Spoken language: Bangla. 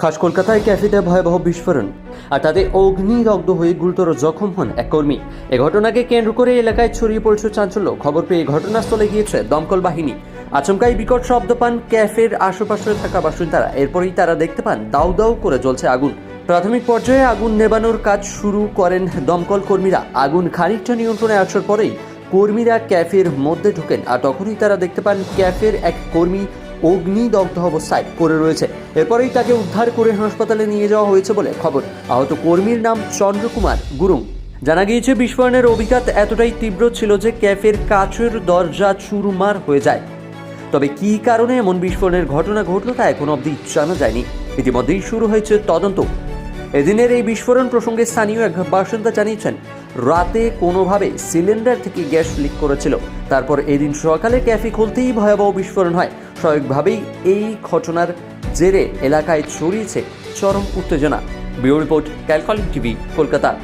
খাস কলকাতায় ক্যাফেতে ভয়াবহ বিস্ফোরণ, আর তাতে অগ্নিদগ্ধ হয়ে গুরুতর জখম হন এক কর্মী। এ ঘটনাকে কেন্দ্র করে এলাকায় ছড়িয়ে পড়ছে চাঞ্চল্য। খবর পেয়ে ঘটনাস্থলে গিয়েছে দমকল বাহিনী। আচমকাই বিকট শব্দ পান ক্যাফের আশেপাশে থাকা বাসিন্দারা। এরপরেই তারা দেখতে পান দাউ দাউ করে জ্বলছে আগুন। প্রাথমিক পর্যায়ে আগুন নেবানোর কাজ শুরু করেন দমকল কর্মীরা। আগুন খানিকটা নিয়ন্ত্রণে আসার পরেই কর্মীরা ক্যাফের মধ্যে ঢোকেন, আর তখনই তারা দেখতে পান ক্যাফের এক কর্মী অগ্নিদগ্ধ অবস্থায় পড়ে রয়েছে। এরপরেই তাকে উদ্ধার করে হাসপাতালে নিয়ে যাওয়া হয়েছে বলে খবর। আহত কর্মীর নাম চন্দ্রকুমার গুরুং। জানা গিয়েছে, বিস্ফোরণের অভিঘাত এতটাই তীব্র ছিল যে ক্যাফের কাচের দরজা চুরমার হয়ে যায়। তবে কি কারণে এমন বিস্ফোরণের ঘটনা ঘটল তা এখন অব্দি জানা যায়নি। ইতিমধ্যেই শুরু হয়েছে তদন্ত। এদিনের এই বিস্ফোরণ প্রসঙ্গে স্থানীয় এক বাসিন্দা জানিয়েছেন, রাতে কোনোভাবে সিলিন্ডার থেকে গ্যাস লিক করেছিল। তারপর এদিন সকালে ক্যাফে খুলতেই ভয়াবহ বিস্ফোরণ হয়। স্বয়ংভাবেই এই ঘটনার জেরে এলাকায় ছড়িয়েছে চরম উত্তেজনা। ব্যুরো রিপোর্ট ক্যালকলিং টিভি, কলকাতা।